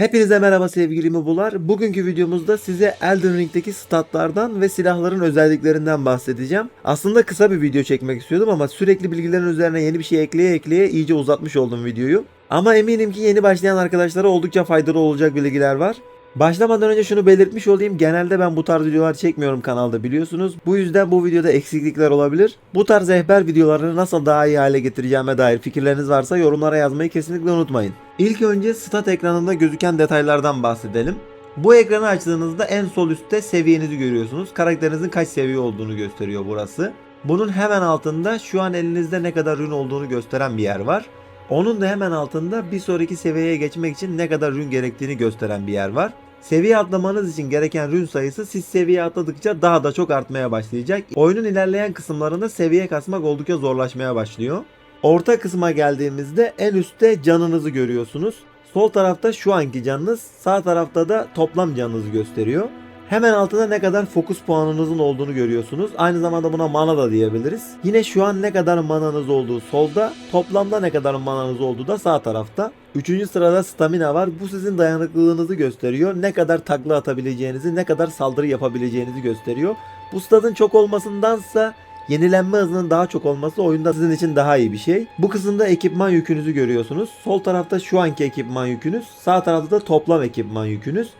Hepinize merhaba sevgili Mubular. Bugünkü videomuzda size Elden Ring'deki statlardan ve silahların özelliklerinden bahsedeceğim. Aslında kısa bir video çekmek istiyordum ama sürekli bilgilerin üzerine yeni bir şey ekleye ekleye iyice uzatmış oldum videoyu. Ama eminim ki yeni başlayan arkadaşlara oldukça faydalı olacak bilgiler var. Başlamadan önce şunu belirtmiş olayım. Genelde ben bu tarz videolar çekmiyorum kanalda biliyorsunuz. Bu yüzden bu videoda eksiklikler olabilir. Bu tarz rehber videolarını nasıl daha iyi hale getireceğime dair fikirleriniz varsa yorumlara yazmayı kesinlikle unutmayın. İlk önce stat ekranında gözüken detaylardan bahsedelim. Bu ekranı açtığınızda en sol üstte seviyenizi görüyorsunuz. Karakterinizin kaç seviye olduğunu gösteriyor burası. Bunun hemen altında şu an elinizde ne kadar rün olduğunu gösteren bir yer var. Onun da hemen altında bir sonraki seviyeye geçmek için ne kadar rün gerektiğini gösteren bir yer var. Seviye atlamanız için gereken rün sayısı siz seviye atladıkça daha da çok artmaya başlayacak. Oyunun ilerleyen kısımlarında seviye kasmak oldukça zorlaşmaya başlıyor. Orta kısma geldiğimizde en üstte canınızı görüyorsunuz. Sol tarafta şu anki canınız, sağ tarafta da toplam canınızı gösteriyor. Hemen altında ne kadar fokus puanınızın olduğunu görüyorsunuz. Aynı zamanda buna mana da diyebiliriz. Yine şu an ne kadar mananız olduğu solda, toplamda ne kadar mananız olduğu da sağ tarafta. Üçüncü sırada stamina var. Bu sizin dayanıklılığınızı gösteriyor. Ne kadar takla atabileceğinizi, ne kadar saldırı yapabileceğinizi gösteriyor. Bu statın çok olmasındansa Yenilenme hızının daha çok olması oyunda sizin için daha iyi bir şey. Bu kısımda ekipman yükünüzü görüyorsunuz. Sol tarafta şu anki ekipman yükünüz, sağ tarafta da toplam ekipman yükünüz.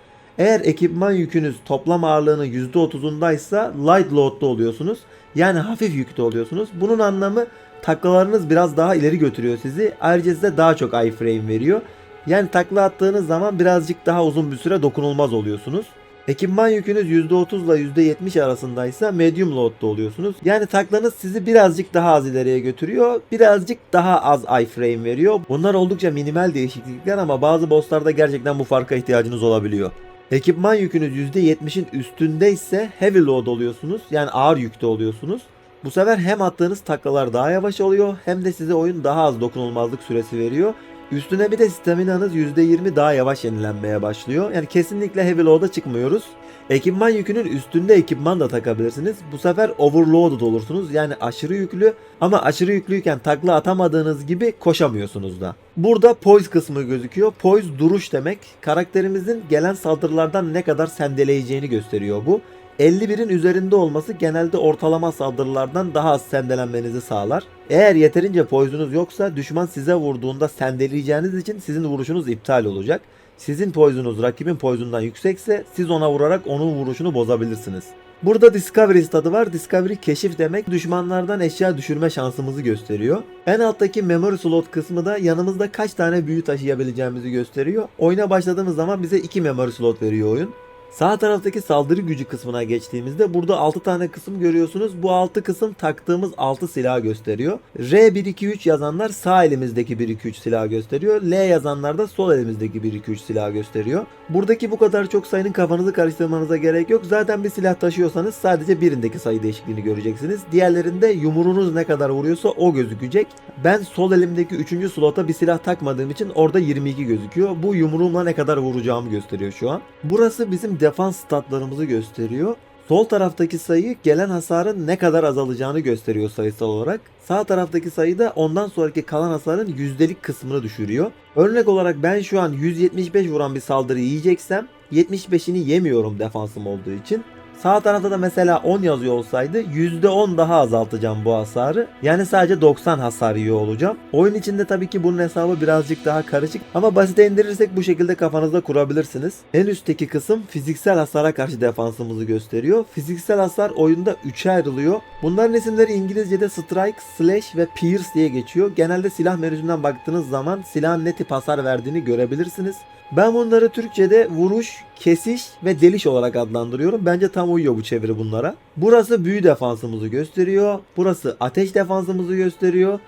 Eğer ekipman yükünüz toplam ağırlığının %30'undaysa light load'da oluyorsunuz. Yani hafif yükte oluyorsunuz. Bunun anlamı taklalarınız biraz daha ileri götürüyor sizi. Ayrıca size daha çok iframe veriyor. Yani takla attığınız zaman birazcık daha uzun bir süre dokunulmaz oluyorsunuz. Ekipman yükünüz %30 ile %70 arasındaysa medium load'da oluyorsunuz. Yani taklanız sizi birazcık daha az ileriye götürüyor. Birazcık daha az iframe veriyor. Bunlar oldukça minimal değişiklikler ama bazı bosslarda gerçekten bu farka ihtiyacınız olabiliyor. Ekipman yükünüz %70'in üstündeyse heavy load oluyorsunuz. Yani ağır yükte oluyorsunuz. Bu sefer hem attığınız taklalar daha yavaş oluyor hem de size oyun daha az dokunulmazlık süresi veriyor. Üstüne bir de staminanız %20 daha yavaş yenilenmeye başlıyor. Yani kesinlikle heavy load'a çıkmıyoruz. Ekipman yükünün üstünde ekipman da takabilirsiniz. Bu sefer overloaded olursunuz. Yani aşırı yüklü ama aşırı yüklüyken takla atamadığınız gibi koşamıyorsunuz da. Burada poise kısmı gözüküyor. Poise duruş demek. Karakterimizin gelen saldırılardan ne kadar sendeleyeceğini gösteriyor bu. 51'in üzerinde olması genelde ortalama saldırılardan daha az sendelenmenizi sağlar. Eğer yeterince poison'unuz yoksa düşman size vurduğunda sendeleyeceğiniz için sizin vuruşunuz iptal olacak. Sizin poison'unuz rakibin poison'undan yüksekse siz ona vurarak onun vuruşunu bozabilirsiniz. Burada Discovery stadı var. Discovery keşif demek düşmanlardan eşya düşürme şansımızı gösteriyor. En alttaki memory slot kısmı da yanımızda kaç tane büyü taşıyabileceğimizi gösteriyor. Oyuna başladığımız zaman bize 2 memory slot veriyor oyun. Sağ taraftaki saldırı gücü kısmına geçtiğimizde burada 6 tane kısım görüyorsunuz. Bu 6 kısım taktığımız 6 silah gösteriyor. R123 yazanlar sağ elimizdeki 123 silah gösteriyor. L yazanlar da sol elimizdeki 123 silah gösteriyor. Buradaki bu kadar çok sayının kafanızı karıştırmanıza gerek yok. Zaten bir silah taşıyorsanız sadece birindeki sayı değişikliğini göreceksiniz. Diğerlerinde yumruğunuz ne kadar vuruyorsa o gözükecek. Ben sol elimdeki 3. slota bir silah takmadığım için orada 22 gözüküyor. Bu yumruğumla ne kadar vuracağımı gösteriyor şu an. Burası bizim defans statlarımızı gösteriyor. Sol taraftaki sayı gelen hasarın ne kadar azalacağını gösteriyor sayısal olarak. Sağ taraftaki sayı da ondan sonraki kalan hasarın yüzdelik kısmını düşürüyor. Örnek olarak ben şu an 175 vuran bir saldırı yiyeceksem 75'ini yemiyorum defansım olduğu için. Sağ tarafta da mesela 10 yazıyor olsaydı %10 daha azaltacağım bu hasarı. Yani sadece 90 hasar yiyor olacağım. Oyun içinde tabii ki bunun hesabı birazcık daha karışık ama basite indirirsek bu şekilde kafanızda kurabilirsiniz. En üstteki kısım fiziksel hasara karşı defansımızı gösteriyor. Fiziksel hasar oyunda 3'e ayrılıyor. Bunların isimleri İngilizce'de strike, slash ve pierce diye geçiyor. Genelde silah menüsünden baktığınız zaman silahın ne tip hasar verdiğini görebilirsiniz. Ben bunları Türkçe'de vuruş, kesiş ve deliş olarak adlandırıyorum. Bence tam uyuyor bu çeviri bunlara. Burası büyü defansımızı gösteriyor. Burası ateş defansımızı gösteriyor.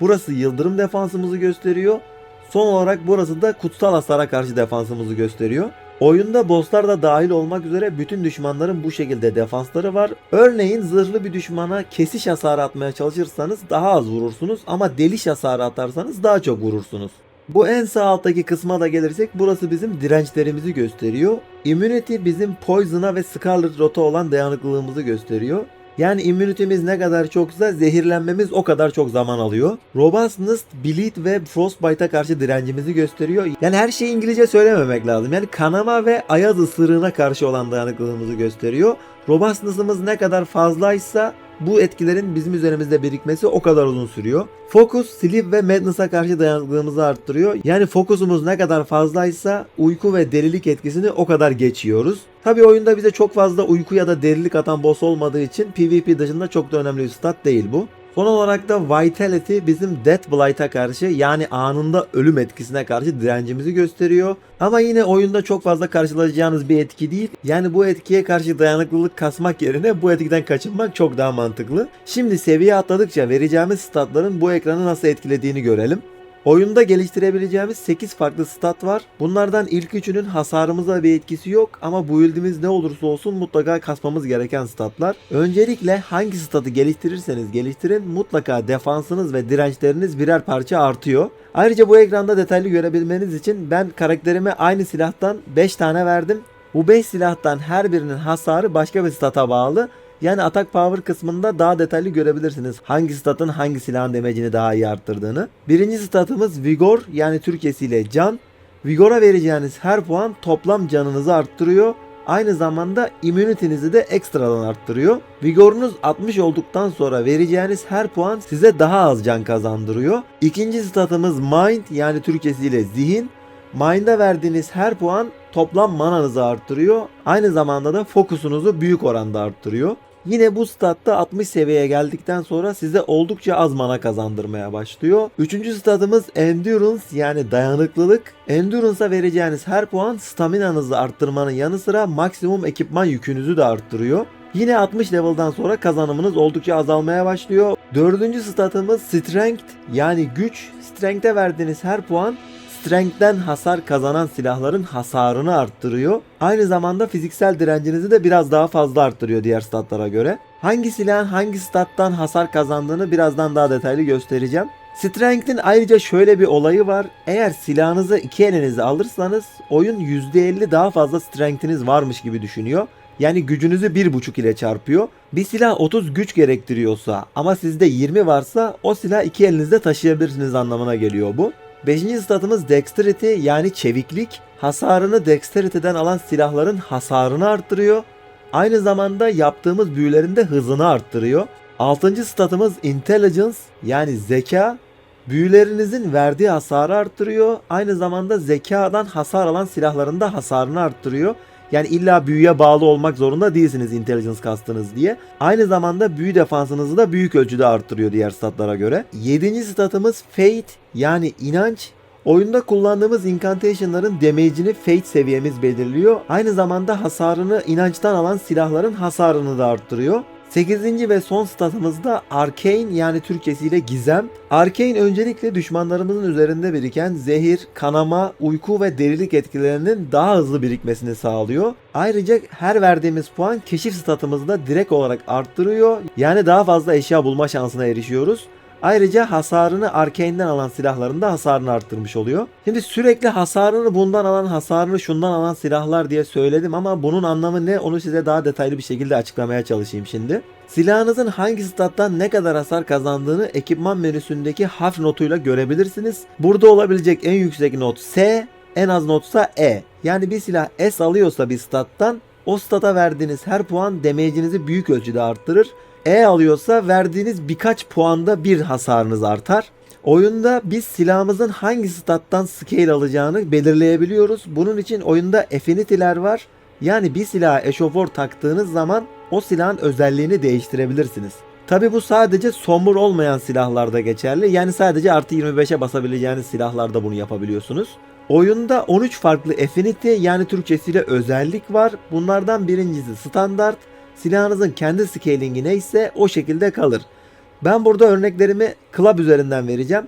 Burası yıldırım defansımızı gösteriyor. Son olarak burası da kutsal hasara karşı defansımızı gösteriyor. Oyunda bosslar da dahil olmak üzere bütün düşmanların bu şekilde defansları var. Örneğin zırhlı bir düşmana kesiş hasarı atmaya çalışırsanız daha az vurursunuz ama deliş hasarı atarsanız daha çok vurursunuz. Bu en sağ alttaki kısma da gelirsek burası bizim dirençlerimizi gösteriyor. Immunity bizim Poison'a ve Scarlet Rot'a olan dayanıklılığımızı gösteriyor. Yani immunitemiz ne kadar çoksa zehirlenmemiz o kadar çok zaman alıyor. Robustness, bleed ve frostbite'a karşı direncimizi gösteriyor. Yani her şeyi İngilizce söylememek lazım. Yani kanama ve ayaz ısırığına karşı olan dayanıklılığımızı gösteriyor. Robustness'ımız ne kadar fazlaysa bu etkilerin bizim üzerimizde birikmesi o kadar uzun sürüyor. Focus, sleep ve madness'a karşı dayanıklılığımızı arttırıyor. Yani fokusumuz ne kadar fazlaysa uyku ve delilik etkisini o kadar geçiyoruz. Tabi oyunda bize çok fazla uyku ya da delilik atan boss olmadığı için PvP dışında çok da önemli bir stat değil bu. Son olarak da Vitality bizim Death Blight'a karşı yani anında ölüm etkisine karşı direncimizi gösteriyor. Ama yine oyunda çok fazla karşılaşacağınız bir etki değil. Yani bu etkiye karşı dayanıklılık kasmak yerine bu etkiden kaçınmak çok daha mantıklı. Şimdi seviye atladıkça vereceğimiz statların bu ekranı nasıl etkilediğini görelim. Oyunda geliştirebileceğimiz 8 farklı stat var. Bunlardan ilk üçünün hasarımıza bir etkisi yok ama build'imiz ne olursa olsun mutlaka kasmamız gereken statlar. Öncelikle hangi statı geliştirirseniz geliştirin mutlaka defansınız ve dirençleriniz birer parça artıyor. Ayrıca bu ekranda detaylı görebilmeniz için ben karakterime aynı silahtan 5 tane verdim. Bu 5 silahtan her birinin hasarı başka bir stata bağlı. Yani atak power kısmında daha detaylı görebilirsiniz. Hangi statın hangi silahın demecini daha iyi arttırdığını. Birinci statımız Vigor yani Türkçesiyle can. Vigor'a vereceğiniz her puan toplam canınızı arttırıyor. Aynı zamanda immunitinizi de ekstradan arttırıyor. Vigorunuz 60 olduktan sonra vereceğiniz her puan size daha az can kazandırıyor. İkinci statımız Mind yani Türkçesiyle zihin. Mind'a verdiğiniz her puan toplam mananızı arttırıyor. Aynı zamanda da fokusunuzu büyük oranda arttırıyor. Yine bu statta 60 seviyeye geldikten sonra size oldukça az mana kazandırmaya başlıyor. Üçüncü statımız Endurance yani dayanıklılık. Endurance'a vereceğiniz her puan staminanızı arttırmanın yanı sıra maksimum ekipman yükünüzü de arttırıyor. Yine 60 level'dan sonra kazanımınız oldukça azalmaya başlıyor. Dördüncü statımız Strength yani güç. Strength'e verdiğiniz her puan Strength'ten hasar kazanan silahların hasarını arttırıyor. Aynı zamanda fiziksel direncinizi de biraz daha fazla arttırıyor diğer statlara göre. Hangi silahın hangi stattan hasar kazandığını birazdan daha detaylı göstereceğim. Strength'in ayrıca şöyle bir olayı var. Eğer silahınızı iki elinize alırsanız oyun %50 daha fazla strength'iniz varmış gibi düşünüyor. Yani gücünüzü 1.5 ile çarpıyor. Bir silah 30 güç gerektiriyorsa ama sizde 20 varsa o silah iki elinizde taşıyabilirsiniz anlamına geliyor bu. Beşinci statımız Dexterity yani çeviklik. Hasarını Dexterity'den alan silahların hasarını arttırıyor. Aynı zamanda yaptığımız büyülerin de hızını arttırıyor. Altıncı statımız Intelligence yani zeka. Büyülerinizin verdiği hasarı arttırıyor. Aynı zamanda zekadan hasar alan silahların da hasarını arttırıyor. Yani illa büyüye bağlı olmak zorunda değilsiniz intelligence kastınız diye. Aynı zamanda büyü defansınızı da büyük ölçüde arttırıyor diğer statlara göre. Yedinci statımız Fate yani inanç. Oyunda kullandığımız incantation'ların damage'ini Fate seviyemiz belirliyor. Aynı zamanda hasarını inançtan alan silahların hasarını da arttırıyor. 8. ve son statımızda Arcane yani Türkçesiyle gizem. Arcane öncelikle düşmanlarımızın üzerinde biriken zehir, kanama, uyku ve delilik etkilerinin daha hızlı birikmesini sağlıyor. Ayrıca her verdiğimiz puan keşif statımızda direkt olarak arttırıyor. Yani daha fazla eşya bulma şansına erişiyoruz. Ayrıca hasarını Arkane'den alan silahların da hasarını arttırmış oluyor. Şimdi sürekli hasarını bundan alan, hasarını şundan alan silahlar diye söyledim ama bunun anlamı ne onu size daha detaylı bir şekilde açıklamaya çalışayım şimdi. Silahınızın hangi stat'tan ne kadar hasar kazandığını ekipman menüsündeki harf notuyla görebilirsiniz. Burada olabilecek en yüksek not S, en az notsa E. Yani bir silah S alıyorsa bir stat'tan o stata verdiğiniz her puan damage'inizi büyük ölçüde arttırır. E alıyorsa verdiğiniz birkaç puanda bir hasarınız artar. Oyunda biz silahımızın hangi stat'tan scale alacağını belirleyebiliyoruz. Bunun için oyunda affinity'ler var. Yani bir silaha eşofor taktığınız zaman o silahın özelliğini değiştirebilirsiniz. Tabi bu sadece somur olmayan silahlarda geçerli. Yani sadece artı 25'e basabileceğiniz silahlarda bunu yapabiliyorsunuz. Oyunda 13 farklı affinity yani Türkçesiyle özellik var. Bunlardan birincisi standart. Silahınızın kendi scalingi neyse o şekilde kalır. Ben burada örneklerimi club üzerinden vereceğim.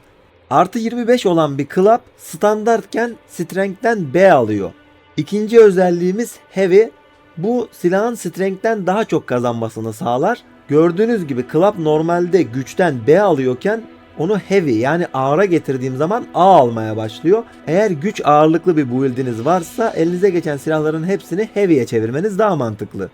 Artı 25 olan bir club standartken strength'ten B alıyor. İkinci özelliğimiz heavy. Bu silahın strength'ten daha çok kazanmasını sağlar. Gördüğünüz gibi club normalde güçten B alıyorken onu heavy yani ağıra getirdiğim zaman A almaya başlıyor. Eğer güç ağırlıklı bir build'iniz varsa elinize geçen silahların hepsini heavy'ye çevirmeniz daha mantıklı.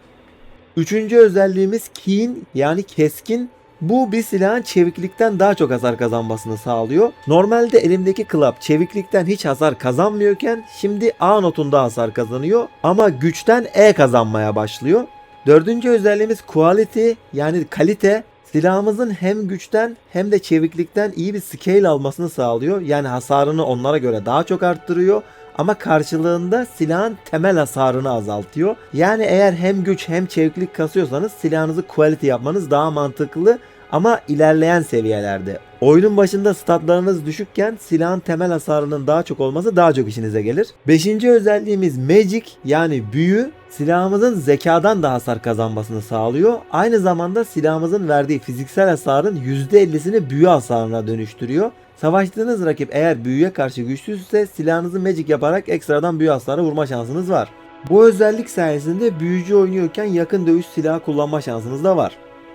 Üçüncü özelliğimiz keen yani keskin. Bu bir silahın çeviklikten daha çok hasar kazanmasını sağlıyor. Normalde elimdeki klap çeviklikten hiç hasar kazanmıyorken şimdi A notunda hasar kazanıyor ama güçten E kazanmaya başlıyor. Dördüncü özelliğimiz quality yani kalite. Silahımızın hem güçten hem de çeviklikten iyi bir scale almasını sağlıyor. Yani hasarını onlara göre daha çok arttırıyor. Ama karşılığında silahın temel hasarını azaltıyor. Yani eğer hem güç hem çeviklik kasıyorsanız silahınızı quality yapmanız daha mantıklı ama ilerleyen seviyelerde. Oyunun başında statlarınız düşükken silahın temel hasarının daha çok olması daha çok işinize gelir. Beşinci özelliğimiz Magic yani büyü silahımızın zekadan da hasar kazanmasını sağlıyor. Aynı zamanda silahımızın verdiği fiziksel hasarın %50'sini büyü hasarına dönüştürüyor. Savaştığınız rakip eğer büyüye karşı güçsüzse silahınızı magic yaparak ekstradan büyü hasarı vurma şansınız var. Bu özellik sayesinde büyücü oynuyorken yakın dövüş silahı kullanma şansınız da var.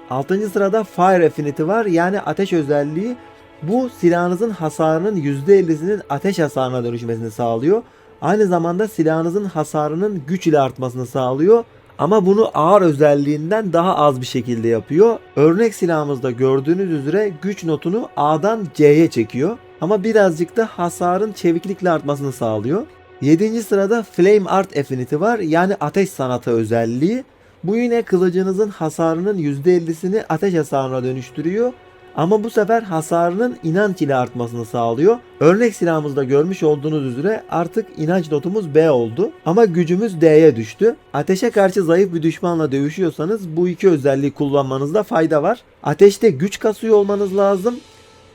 6. sırada Fire Affinity var yani ateş özelliği. Bu silahınızın hasarının %50'sinin ateş hasarına dönüşmesini sağlıyor. Aynı zamanda silahınızın hasarının güç ile artmasını sağlıyor. Ama bunu ağır özelliğinden daha az bir şekilde yapıyor. Örnek silahımızda gördüğünüz üzere güç notunu A'dan C'ye çekiyor. Ama birazcık da hasarın çeviklikle artmasını sağlıyor. 7. sırada Flame Art Affinity var yani ateş sanatı özelliği. Bu yine kılıcınızın hasarının %50'sini ateş hasarına dönüştürüyor. Ama bu sefer hasarının inanç ile artmasını sağlıyor. Örnek silahımızda görmüş olduğunuz üzere artık inanç notumuz B oldu. Ama gücümüz D'ye düştü. Ateşe karşı zayıf bir düşmanla dövüşüyorsanız bu iki özelliği kullanmanızda fayda var. Ateşte güç kasıyor olmanız lazım.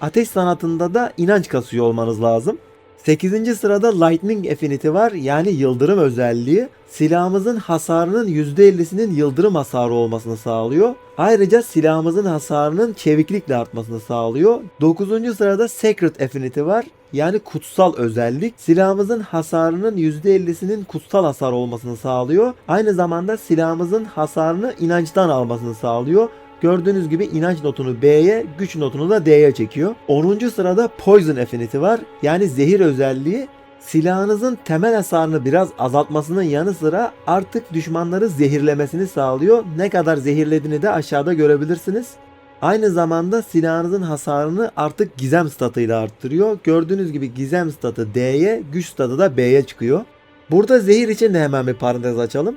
Ateş sanatında da inanç kasıyor olmanız lazım. 8. sırada Lightning Affinity var yani yıldırım özelliği. Silahımızın hasarının %50'sinin yıldırım hasarı olmasını sağlıyor. Ayrıca silahımızın hasarının çeviklikle artmasını sağlıyor. 9. sırada Sacred Affinity var. Yani kutsal özellik. Silahımızın hasarının %50'sinin kutsal hasar olmasını sağlıyor. Aynı zamanda silahımızın hasarını inançtan almasını sağlıyor. Gördüğünüz gibi inanç notunu B'ye, güç notunu da D'ye çekiyor. 10. sırada Poison Affinity var. Yani zehir özelliği. Silahınızın temel hasarını biraz azaltmasının yanı sıra artık düşmanları zehirlemesini sağlıyor. Ne kadar zehirlediğini de aşağıda görebilirsiniz. Aynı zamanda silahınızın hasarını artık gizem statıyla arttırıyor. Gördüğünüz gibi gizem statı D'ye, güç statı da B'ye çıkıyor. Burada zehir için de hemen bir parantez açalım.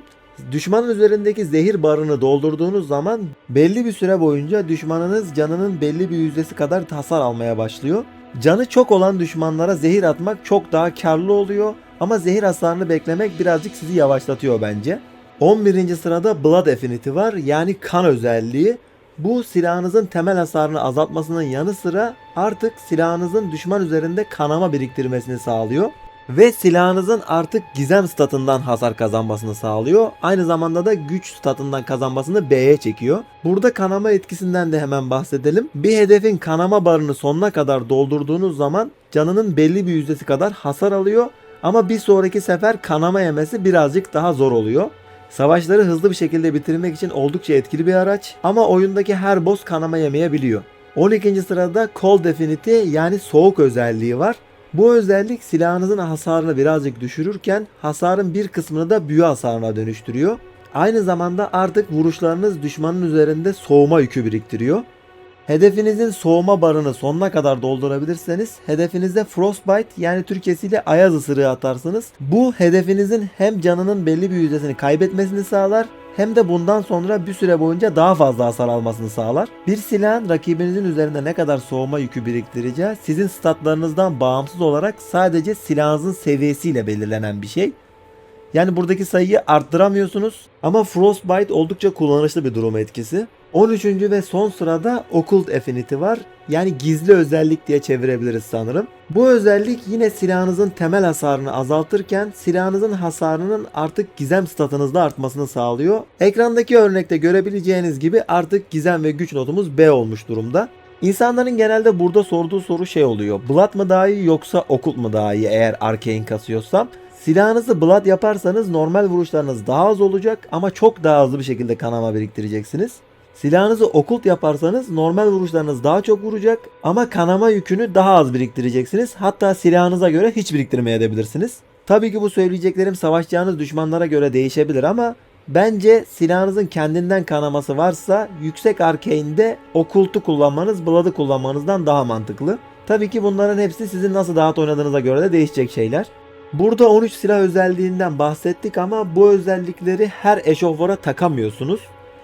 Düşmanın üzerindeki zehir barını doldurduğunuz zaman belli bir süre boyunca düşmanınız canının belli bir yüzdesi kadar hasar almaya başlıyor. Canı çok olan düşmanlara zehir atmak çok daha karlı oluyor ama zehir hasarını beklemek birazcık sizi yavaşlatıyor bence. 11. sırada Blood Affinity var yani kan özelliği. Bu silahınızın temel hasarını azaltmasının yanı sıra artık silahınızın düşman üzerinde kanama biriktirmesini sağlıyor ve silahınızın artık gizem statından hasar kazanmasını sağlıyor. Aynı zamanda da güç statından kazanmasını B'ye çekiyor. Burada kanama etkisinden de hemen bahsedelim. Bir hedefin kanama barını sonuna kadar doldurduğunuz zaman canının belli bir yüzdesi kadar hasar alıyor. Ama bir sonraki sefer kanama yemesi birazcık daha zor oluyor. Savaşları hızlı bir şekilde bitirmek için oldukça etkili bir araç ama oyundaki her boss kanama yemeyebiliyor. 12. sırada Cold Affinity yani soğuk özelliği var. Bu özellik silahınızın hasarını birazcık düşürürken hasarın bir kısmını da büyü hasarına dönüştürüyor. Aynı zamanda artık vuruşlarınız düşmanın üzerinde soğuma yükü biriktiriyor. Hedefinizin soğuma barını sonuna kadar doldurabilirseniz hedefinizde Frostbite yani Türkçesiyle ayaz ısırığı atarsınız. Bu hedefinizin hem canının belli bir yüzdesini kaybetmesini sağlar hem de bundan sonra bir süre boyunca daha fazla hasar almasını sağlar. Bir silahın rakibinizin üzerinde ne kadar soğuma yükü biriktireceği sizin statlarınızdan bağımsız olarak sadece silahınızın seviyesiyle belirlenen bir şey. Yani buradaki sayıyı arttıramıyorsunuz ama Frostbite oldukça kullanışlı bir durum etkisi. 13. ve son sırada Occult Affinity var. Yani gizli özellik diye çevirebiliriz sanırım. Bu özellik yine silahınızın temel hasarını azaltırken silahınızın hasarının artık gizem statınızda artmasını sağlıyor. Ekrandaki örnekte görebileceğiniz gibi artık gizem ve güç notumuz B olmuş durumda. İnsanların genelde burada sorduğu soru şey oluyor. Blood mı daha iyi yoksa Occult mu daha iyi eğer Arcane kasıyorsam? Silahınızı Blood yaparsanız normal vuruşlarınız daha az olacak ama çok daha hızlı bir şekilde kanama biriktireceksiniz. Silahınızı okult yaparsanız normal vuruşlarınız daha çok vuracak ama kanama yükünü daha az biriktireceksiniz. Hatta silahınıza göre hiç biriktirmeyebilirsiniz. Tabii ki bu söyleyeceklerim savaşacağınız düşmanlara göre değişebilir ama Bence silahınızın kendinden kanaması varsa yüksek arcane'de okultu kullanmanız, blood'ı kullanmanızdan daha mantıklı. Tabii ki bunların hepsi sizin nasıl dağıt oynadığınıza göre de değişecek şeyler. Burada 13 silah özelliğinden bahsettik ama bu özellikleri her eşofora takamıyorsunuz.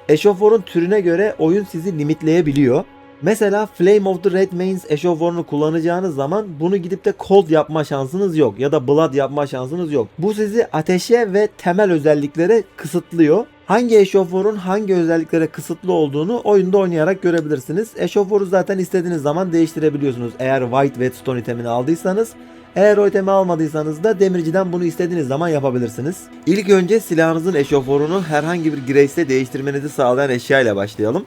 Eşoforun türüne göre oyun sizi limitleyebiliyor. Mesela Flame of the Red Mains eşoförünü kullanacağınız zaman bunu gidip de Cold yapma şansınız yok ya da Blood yapma şansınız yok. Bu sizi ateşe ve temel özelliklere kısıtlıyor. Hangi eşoförün hangi özelliklere kısıtlı olduğunu oyunda oynayarak görebilirsiniz. Eşoförü zaten istediğiniz zaman değiştirebiliyorsunuz. Eğer White Whetstone itemini aldıysanız eğer o itemi almadıysanız da demirciden bunu istediğiniz zaman yapabilirsiniz. İlk önce silahınızın eşoförünü herhangi bir Grace'de değiştirmenizi sağlayan eşya ile başlayalım.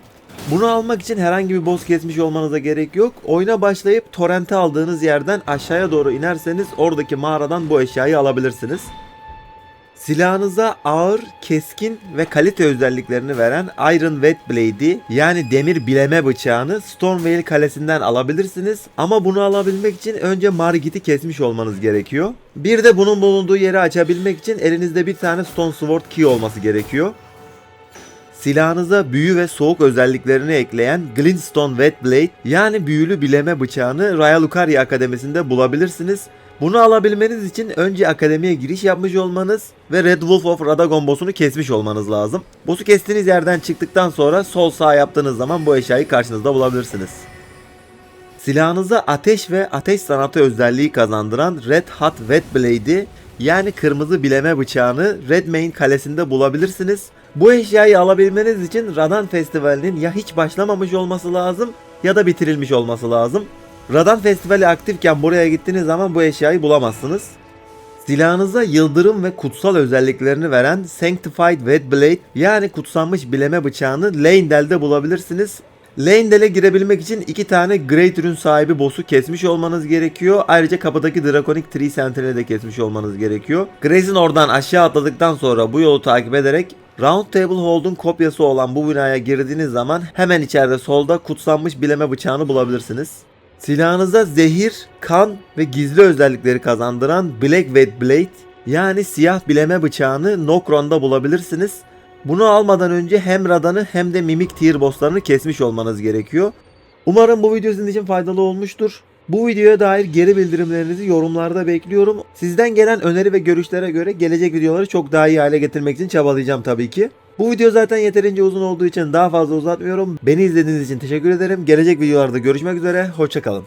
Bunu almak için herhangi bir boss kesmiş olmanıza gerek yok. Oyuna başlayıp torrente aldığınız yerden aşağıya doğru inerseniz oradaki mağaradan bu eşyayı alabilirsiniz. Silahınıza ağır, keskin ve kalite özelliklerini veren Iron Wet Blade'i yani demir bileme bıçağını Stormveil kalesinden alabilirsiniz. Ama bunu alabilmek için önce Margit'i kesmiş olmanız gerekiyor. Bir de bunun bulunduğu yeri açabilmek için elinizde bir tane Stone Sword Key olması gerekiyor. Silahınıza büyü ve soğuk özelliklerini ekleyen Glintstone Wet Blade yani büyülü bileme bıçağını Royal Lucaria Akademisi'nde bulabilirsiniz. Bunu alabilmeniz için önce akademiye giriş yapmış olmanız ve Red Wolf of Radagon boss'unu kesmiş olmanız lazım. Boss'u kestiğiniz yerden çıktıktan sonra sol sağ yaptığınız zaman bu eşyayı karşınızda bulabilirsiniz. Silahınıza ateş ve ateş sanatı özelliği kazandıran Red Hot Wet Blade'i yani kırmızı bileme bıçağını Redmayne kalesinde bulabilirsiniz. Bu eşyayı alabilmeniz için Radan Festivali'nin ya hiç başlamamış olması lazım ya da bitirilmiş olması lazım. Radan Festivali aktifken buraya gittiğiniz zaman bu eşyayı bulamazsınız. Silahınıza yıldırım ve kutsal özelliklerini veren Sanctified Wet Blade yani kutsanmış bileme bıçağını Leyndell'de bulabilirsiniz. Leyndell'e girebilmek için iki tane Great Rune sahibi boss'u kesmiş olmanız gerekiyor. Ayrıca kapıdaki Draconic Tree Sentinel'i de kesmiş olmanız gerekiyor. Grace'in oradan aşağı atladıktan sonra bu yolu takip ederek Round Table Hold'un kopyası olan bu binaya girdiğiniz zaman hemen içeride solda kutsanmış bileme bıçağını bulabilirsiniz. Silahınıza zehir, kan ve gizli özellikleri kazandıran Black Wet Blade yani siyah bileme bıçağını Nokron'da bulabilirsiniz. Bunu almadan önce hem Radan'ı hem de Mimik Tier bosslarını kesmiş olmanız gerekiyor. Umarım bu video sizin için faydalı olmuştur. Bu videoya dair geri bildirimlerinizi yorumlarda bekliyorum. Sizden gelen öneri ve görüşlere göre gelecek videoları çok daha iyi hale getirmek için çabalayacağım tabii ki. Bu video zaten yeterince uzun olduğu için daha fazla uzatmıyorum. Beni izlediğiniz için teşekkür ederim. Gelecek videolarda görüşmek üzere. Hoşçakalın.